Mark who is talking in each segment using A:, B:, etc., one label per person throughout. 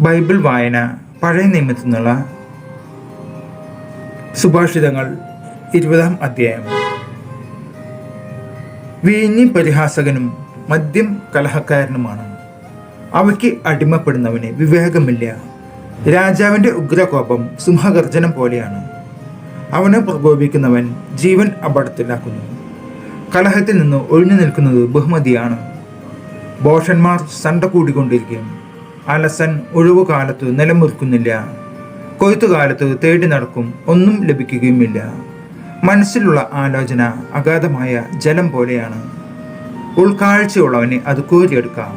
A: Bible വായന പഴയ നിയമത്തിൽ നിന്നുള്ള സുഭാഷിതങ്ങൾ ഇരുപതാം അധ്യായം. വീഞ്ഞി പരിഹാസകനും മദ്യം കലഹക്കാരനുമാണ്. അവയ്ക്ക് അടിമപ്പെടുന്നവന് വിവേകമില്ല. രാജാവിന്റെ ഉഗ്രകോപം സിംഹഗർജനം പോലെയാണ്. അവനെ പ്രകോപിക്കുന്നവൻ ജീവൻ അപകടത്തിലാക്കുന്നു കലഹത്തിൽ നിന്ന് ഒഴിഞ്ഞു നിൽക്കുന്നത് ബഹുമതിയാണ്. ബോഷന്മാർ സണ്ട കൂടിക്കൊണ്ടിരിക്കും. അലസൻ ഒഴിവുകാലത്ത് നിലമുറിക്കുന്നില്ല കൊയ്ത്തുകാലത്ത് തേടി നടക്കും ഒന്നും ലഭിക്കുകയുമില്ല. മനസ്സിലുള്ള ആലോചന അഗാധമായ ജലം പോലെയാണ്. ഉൾക്കാഴ്ചയുള്ളവനെ അത് കോരിയെടുക്കാം.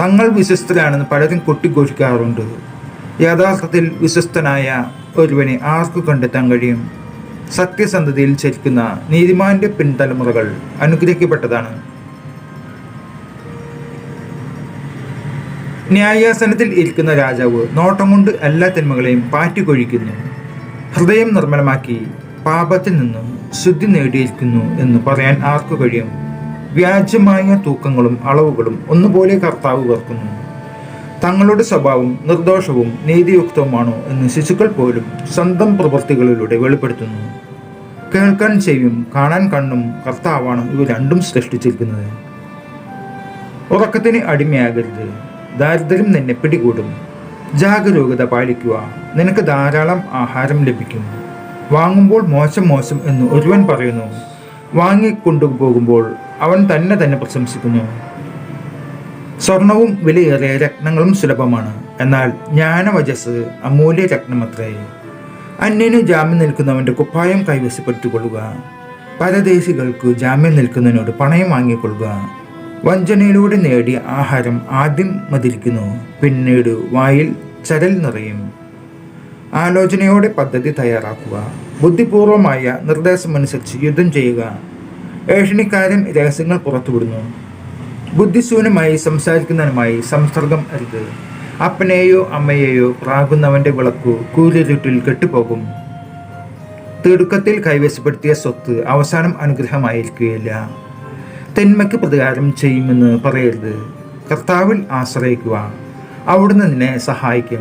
A: തങ്ങൾ വിശ്വസ്തരാണെന്ന് പലരും കൊട്ടിഘോഷിക്കാറുണ്ട്. യഥാർത്ഥത്തിൽ വിശ്വസ്തനായ ഒരുവനെ ആർക്കു കണ്ടെത്താൻ കഴിയും? സത്യസന്ധതയിൽ ചരിക്കുന്ന നീതിമാന്റെ പിൻതലമുറകൾ അനുഗ്രഹിക്കപ്പെട്ടതാണ്. ന്യായാസനത്തിൽ ഇരിക്കുന്ന രാജാവ് നോട്ടം കൊണ്ട് എല്ലാ തിന്മകളെയും പാറ്റിക്കൊഴിക്കുന്നു ഹൃദയം നിർമ്മലമാക്കി പാപത്തിൽ നിന്നും ശുദ്ധി നേടിയിരിക്കുന്നു എന്ന് പറയാൻ ആർക്കു കഴിയും? വ്യാജമായ തൂക്കങ്ങളും അളവുകളും ഒന്നുപോലെ കർത്താവ് വർക്കുന്നു തങ്ങളുടെ സ്വഭാവം നിർദോഷവും നീതിയുക്തവുമാണോ എന്ന് ശിശുക്കൾ പോലും സ്വന്തം പ്രവൃത്തികളിലൂടെ വെളിപ്പെടുത്തുന്നു. കേൾക്കാൻ ചെവിയും കാണാൻ കണ്ണും കർത്താവാണ് ഇവ രണ്ടും സൃഷ്ടിച്ചിരിക്കുന്നത്. ഉറക്കത്തിന് അടിമയാകരുത്. ദാരിദ്ര്യം നിന്നെ പിടികൂടും ജാഗരൂകത പാലിക്കുക. നിനക്ക് ധാരാളം ആഹാരം ലഭിക്കും വാങ്ങുമ്പോൾ മോശം മോശം എന്ന് ഒരുവൻ പറയുന്നു. വാങ്ങിക്കൊണ്ടുപോകുമ്പോൾ അവൻ തന്നെ തന്നെ പ്രശംസിക്കുന്നു. സ്വർണവും വിലയേറിയ രത്നങ്ങളും സുലഭമാണ്. എന്നാൽ ജ്ഞാനവചസ് അമൂല്യ രത്നമത്രേ. അന്യന് ജാമ്യം നിൽക്കുന്നവന്റെ കുപ്പായം കൈവശപ്പെട്ടുകൊള്ളുക പരദേശികൾക്ക് ജാമ്യം നിൽക്കുന്നതിനോട് പണയം വാങ്ങിക്കൊള്ളുക. വഞ്ചനയിലൂടെ നേടിയ ആഹാരം ആദ്യം മതിരിക്കുന്നു പിന്നീട് വായിൽ ചരൽ നിറയും. ആലോചനയോടെ പദ്ധതി തയ്യാറാക്കുക ബുദ്ധിപൂർവമായ നിർദ്ദേശമനുസരിച്ച് യുദ്ധം ചെയ്യുക. ഏഷണിക്കാരൻ രഹസ്യങ്ങൾ പുറത്തുവിടുന്നു. ബുദ്ധിശൂന്യമായി സംസാരിക്കുന്നതിനുമായി സംസർഗം അരുത്. അപ്പനെയോ അമ്മയെയോ പ്രാകുന്നവന്റെ വിളക്കു കൂരിരുട്ടിൽ കെട്ടുപോകും. തിടുക്കത്തിൽ കൈവശപ്പെടുത്തിയ സ്വത്ത് അവസാനം അനുഗ്രഹമായിരിക്കുകയില്ല. തിന്മയ്ക്ക് പ്രതികാരം ചെയ്യുമെന്ന് പറയരുത്. കർത്താവിൽ ആശ്രയിക്കുക. അവിടുന്ന് നിന്നെ സഹായിക്കും.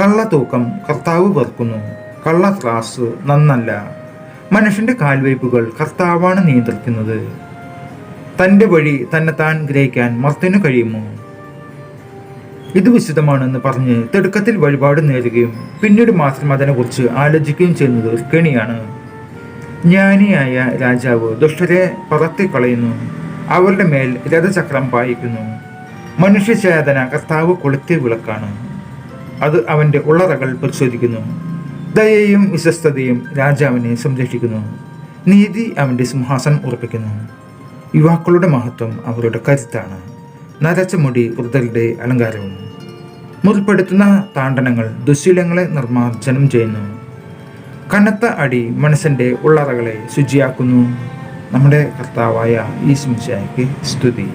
A: കള്ളത്തൂക്കം കർത്താവ് വെറുക്കുന്നു. കള്ള ത്രാസ് നന്നല്ല. മനുഷ്യന്റെ കാൽവയ്പുകൾ കർത്താവാണ് നിയന്ത്രിക്കുന്നത്. തന്റെ വഴി തന്നെ താൻ ഗ്രഹിക്കാൻ മർത്തിനു കഴിയുമോ? ഇത് വിശദമാണെന്ന് പറഞ്ഞ് തിടുക്കത്തിൽ വഴിപാട് നേരുകയും പിന്നീട് മാത്രം അതിനെക്കുറിച്ച് ആലോചിക്കുകയും ചെയ്യുന്നത് കെണിയാണ്. ജ്ഞാനിയായ രാജാവ് ദുഷ്ടരെ പറത്തിക്കളയുന്നു. അവരുടെ മേൽ രഥചക്രം പായിക്കുന്നു. മനുഷ്യചേതന കർത്താവ് കൊളുത്തിയ വിളക്കാണ്. അത് അവന്റെ ഉള്ളറകൾ പരിശോധിക്കുന്നു. ദയയും വിശ്വസ്തതയും രാജാവിനെ സംരക്ഷിക്കുന്നു. നീതി അവന്റെ സിംഹാസനം ഉറപ്പിക്കുന്നു. യുവാക്കളുടെ മഹത്വം അവരുടെ കരുത്താണ്. നരച്ച മുടി വൃദ്ധരുടെ അലങ്കാരവും. മുറിപ്പെടുത്തുന്ന താണ്ടനങ്ങൾ ദുശീലങ്ങളെ നിർമ്മാർജനം ചെയ്യുന്നു. കനത്ത അടി മനസ്സിന്റെ ഉള്ളറകളെ ശുചിയാക്കുന്നു. നമ്മുടെ കർത്താവായ ഈ സ്തുതി.